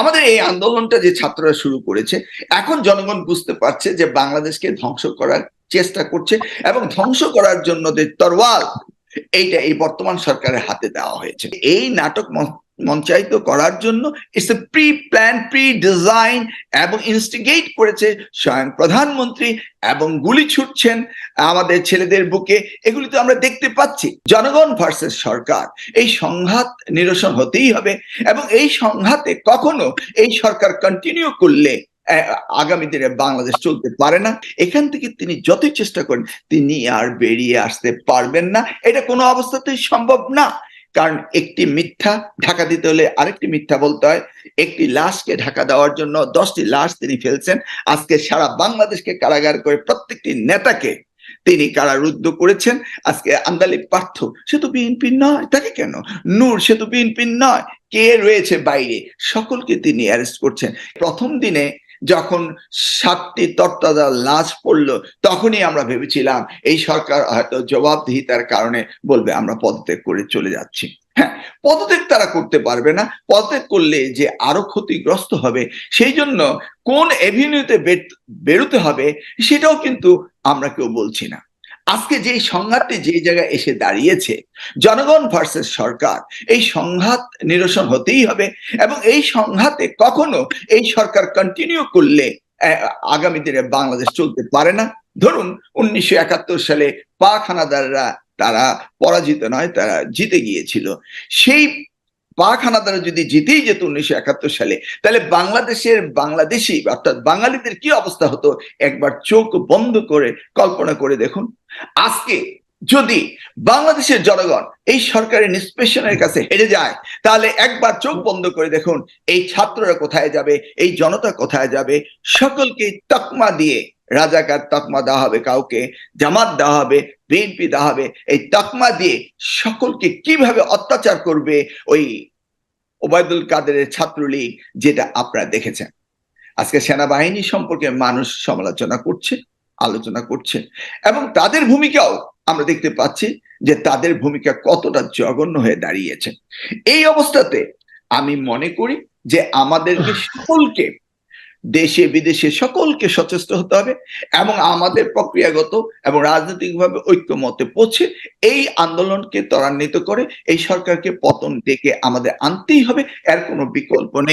আমাদের এই আন্দোলনটা যে ছাত্ররা শুরু করেছে, এখন জনগণ বুঝতে পারছে যে বাংলাদেশকে ধ্বংস করার চেষ্টা করছে এবং ধ্বংস করার জন্য যে তরওয়াল এইটা এই বর্তমান সরকারের হাতে দেওয়া হয়েছে। এই নাটক মঞ্চায়িত করার জন্য it's a pre plan pre design এবং ইনস্টিগেট করেছে স্বয়ং প্রধানমন্ত্রী এবং গুলি ছুটছেন আমাদের ছেলেদের বুকে। এগুলি তো আমরা দেখতে পাচ্ছি। জনগণ ভার্সেস সরকার। এই সংঘাত নিরসন হতেই হবে এবং এই সংঘাতে কখনো এই সরকার কন্টিনিউ করলে আগামী দিনে বাংলাদেশ চলতে পারে না। এখান থেকে তিনি যতই চেষ্টা করেন, তিনি আর বেরিয়ে আসতে পারবেন না। এটা কোনো অবস্থাতেই সম্ভব না। কারণ একটি মিথ্যা ঢাকা দিতে হলে আরেকটি মিথ্যা বলতে হয়। একটি লাশকে ঢাকা দেওয়ার জন্য দশটি লাশ তিনি ফেলছেন। আজকে সারা বাংলাদেশকে কারাগার করে প্রত্যেকটি নেতাকে তিনি কারারুদ্ধ করেছেন। আজকে আন্দালি পার্থ, সে তো বিএনপি নয়, তাকে কেন? নূর, সে তো বিএনপি নয়। কে রয়েছে বাইরে? সকলকে তিনি অ্যারেস্ট করছেন। প্রথম দিনে যখন সাতটি তত্ত্বাদার লাশ পড়ল, তখনই আমরা ভেবেছিলাম, এই সরকার হয়তো জবাবদিহিতার কারণে বলবে, আমরা পদত্যাগ করে চলে যাচ্ছি। হ্যাঁ পদত্যাগ তারা করতে পারবে না। পদত্যাগ করলে যে আরও ক্ষতিগ্রস্ত হবে, সেই জন্য কোন এভিনিউতে বেরোতে হবে, সেটাও কিন্তু আমরা কেউ বলছি না। আজকে যে সংঘাতটি যে জায়গায় এসে দাঁড়িয়েছে, জনগণ ভার্সেস সরকার, এই সংঘাত নিরসন হতেই হবে এবং এই সংঘাতে কখনো এই সরকার কন্টিনিউ করলে আগামী দিনে বাংলাদেশ চলতে পারে না। ধরুন, উনিশশো একাত্তর সালে পাক হানাদাররা তারা পরাজিত নয়, তারা জিতে গিয়েছিল। সেই পাক হানাদারা যদি জিতেই যেত উনিশশো একাত্তর সালে, তাহলে বাংলাদেশের বাংলাদেশি অর্থাৎ বাঙালিদের কি অবস্থা হতো? একবার চোখ বন্ধ করে কল্পনা করে দেখুন। আজকে যদি বাংলাদেশের জনগণ এই সরকারের নিষ্পেষণের কাছে হেরে যায়, তাহলে একবার চোখ বন্ধ করে দেখুন, এই ছাত্ররা কোথায় যাবে, এই জনতা কোথায় যাবে? সকলকে তকমা দিয়ে, রাজাকার তকমা দেওয়া হবে কাউকে, জামাত দেওয়া হবে, বিএনপি দেওয়া হবে, এই তকমা দিয়ে সকলকে কীভাবে অত্যাচার করবে, ওই ওবায়দুল কাদেরের ছাত্রলীগ যেটা আপনারা দেখেছেন। আজকে সেনাবাহিনী সম্পর্কে মানুষ সমালোচনা করছে আলোচনা করছে এবং তাদের ভূমিকাও আমরা দেখতে পাচ্ছি যে তাদের ভূমিকা কতটা জঘন্য হয়ে দাঁড়িয়েছে। এই অবস্থাতে আমি মনে করি যে আমাদেরকে সকলকে দেশে, বিদেশে সকলকে সচেষ্ট হতে হবে এবং আমাদের প্রক্রিয়াগত এবং রাজনৈতিকভাবে ঐক্যমতে পৌঁছে এই আন্দোলনকে ত্বরান্বিত করে এই সরকারকে পতন ডেকে আমাদের আনতেই হবে। এর কোনো বিকল্প নেই।